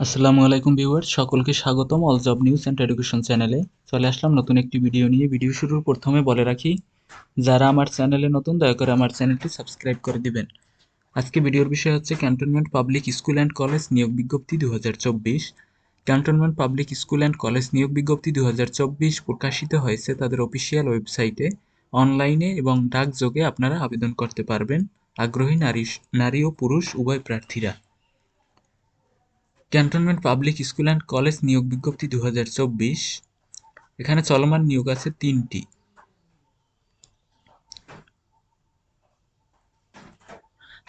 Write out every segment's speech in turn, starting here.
আসসালামু আলাইকুম ভিউয়ার সকলকে স্বাগতম all job news and education চ্যানেলে চলে আসলাম নতুন একটি ভিডিও নিয়ে। ভিডিও শুরুর প্রথমে বলে রাখি, যারা আমার চ্যানেলে নতুন, দয়া করে আমার চ্যানেলটি সাবস্ক্রাইব করে দিবেন। আজকে ভিডিওর বিষয় হচ্ছে cantonment public school and college নিয়োগ বিজ্ঞপ্তি দু হাজার চব্বিশ। Cantonment public school and college নিয়োগ বিজ্ঞপ্তি দু হাজার চব্বিশ প্রকাশিত হয়েছে তাদের অফিসিয়াল ওয়েবসাইটে অনলাইনে এবং ডাকযোগে আপনারা আবেদন করতে পারবেন। আগ্রহী নারী নারী ও পুরুষ, উভয় প্রার্থীরা। Cantonment public school and college নিয়োগ বিজ্ঞপ্তি দু হাজার চব্বিশ। এখানে চলমান নিয়োগ আছে তিনটি।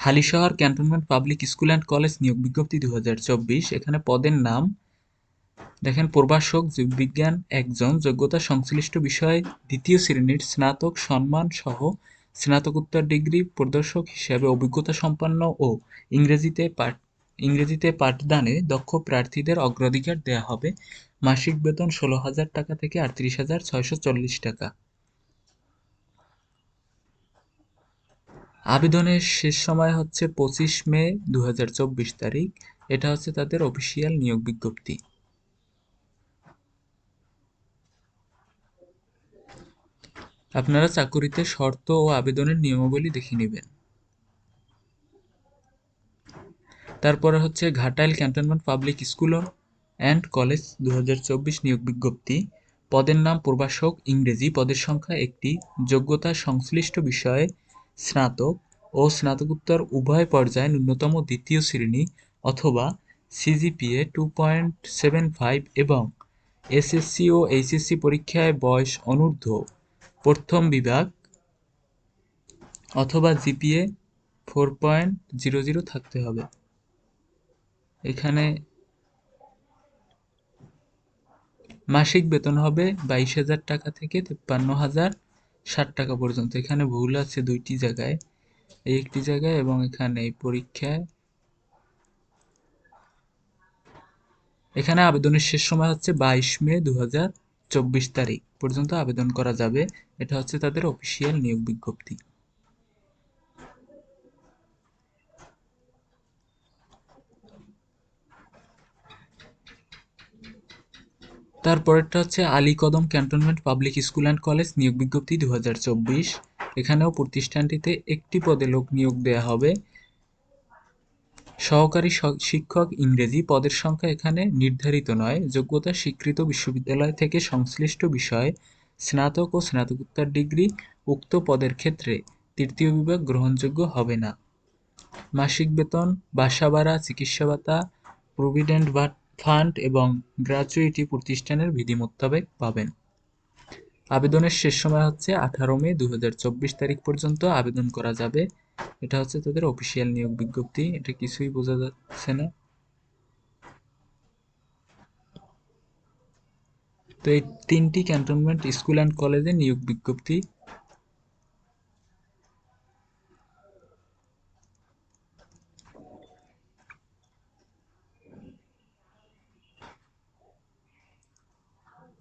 Halishahar cantonment public school and college নিয়োগ বিজ্ঞপ্তি দুই হাজার চব্বিশ। এখানে পদের নাম, দেখেন প্রভাষক, জীববিজ্ঞান একজন, যোগ্যতা সংশ্লিষ্ট বিষয়ে, দ্বিতীয় শ্রেণির স্নাতক, সম্মান সহ স্নাতকোত্তর ডিগ্রি, প্রদর্শক হিসাবে অভিজ্ঞতা সম্পন্ন ও ইংরেজিতে পাঠ ইংরেজিতে পাঠদানে দক্ষ প্রার্থীদের অগ্রাধিকার দেওয়া হবে। মাসিক বেতন ষোলো হাজার টাকা থেকে আটত্রিশ হাজার ছয়শো চল্লিশ টাকা। আবেদনের শেষ সময় হচ্ছে পঁচিশ মে দু হাজার চব্বিশ তারিখ। এটা হচ্ছে তাদের অফিসিয়াল নিয়োগ বিজ্ঞপ্তি। আপনারা চাকুরিতে শর্ত ও আবেদনের নিয়মাবলী দেখে নেবেন। তারপরে হচ্ছে Ghatail cantonment public school and college দু হাজার চব্বিশ নিয়োগ বিজ্ঞপ্তি। পদের নাম প্রভাষক ইংরেজি। পদের সংখ্যা একটি। যোগ্যতা সংশ্লিষ্ট বিষয়ে স্নাতক ও স্নাতকোত্তর উভয় পর্যায়ে ন্যূনতম দ্বিতীয় শ্রেণি অথবা CGPA two point seven five এবং এসএসসি ও এইচএসসি পরীক্ষায় বয়স অনূর্ধ্ব প্রথম বিভাগ অথবা GPA four point zero zero থাকতে হবে। এখানে মাসিক বেতন হবে বাইশ হাজার টাকা থেকে তিপ্পান্ন হাজার ষাট টাকা পর্যন্ত। এখানে ভুল আছে দুইটি জায়গায়, এই একটি জায়গায় এবং এখানে এই পরীক্ষায়। এখানে আবেদনের শেষ সময় হচ্ছে বাইশ মে দু হাজার চব্বিশ তারিখ পর্যন্ত আবেদন করা যাবে। এটা হচ্ছে তাদের অফিসিয়াল নিয়োগ বিজ্ঞপ্তি। তারপরেরটা হচ্ছে Ali Kadam cantonment public school and college নিয়োগ বিজ্ঞপ্তি দু হাজার চব্বিশ। এখানেও প্রতিষ্ঠানটিতে একটি পদে লোক নিয়োগ দেওয়া হবে। সহকারী শিক্ষক ইংরেজি পদের সংখ্যা এখানে নির্ধারিত নয়। যোগ্যতা স্বীকৃত বিশ্ববিদ্যালয় থেকে সংশ্লিষ্ট বিষয়ে, স্নাতক ও স্নাতকোত্তর ডিগ্রি উক্ত পদের ক্ষেত্রে তৃতীয় বিভাগ গ্রহণযোগ্য হবে না। মাসিক বেতন, বাসা ভাড়া, চিকিৎসা ভাতা, প্রভিডেন্ট ফান্ড এবং গ্র্যাচুইটি প্রতিষ্ঠানের বিধি মোতাবেক পাবেন। আবেদনের শেষ সময় হচ্ছে আঠারো মে দু তারিখ পর্যন্ত আবেদন করা যাবে। এটা হচ্ছে তাদের অফিসিয়াল নিয়োগ বিজ্ঞপ্তি। এটা কিছুই বোঝা যাচ্ছে না। তো এই তিনটি ক্যান্টনমেন্ট স্কুল অ্যান্ড কলেজে নিয়োগ বিজ্ঞপ্তি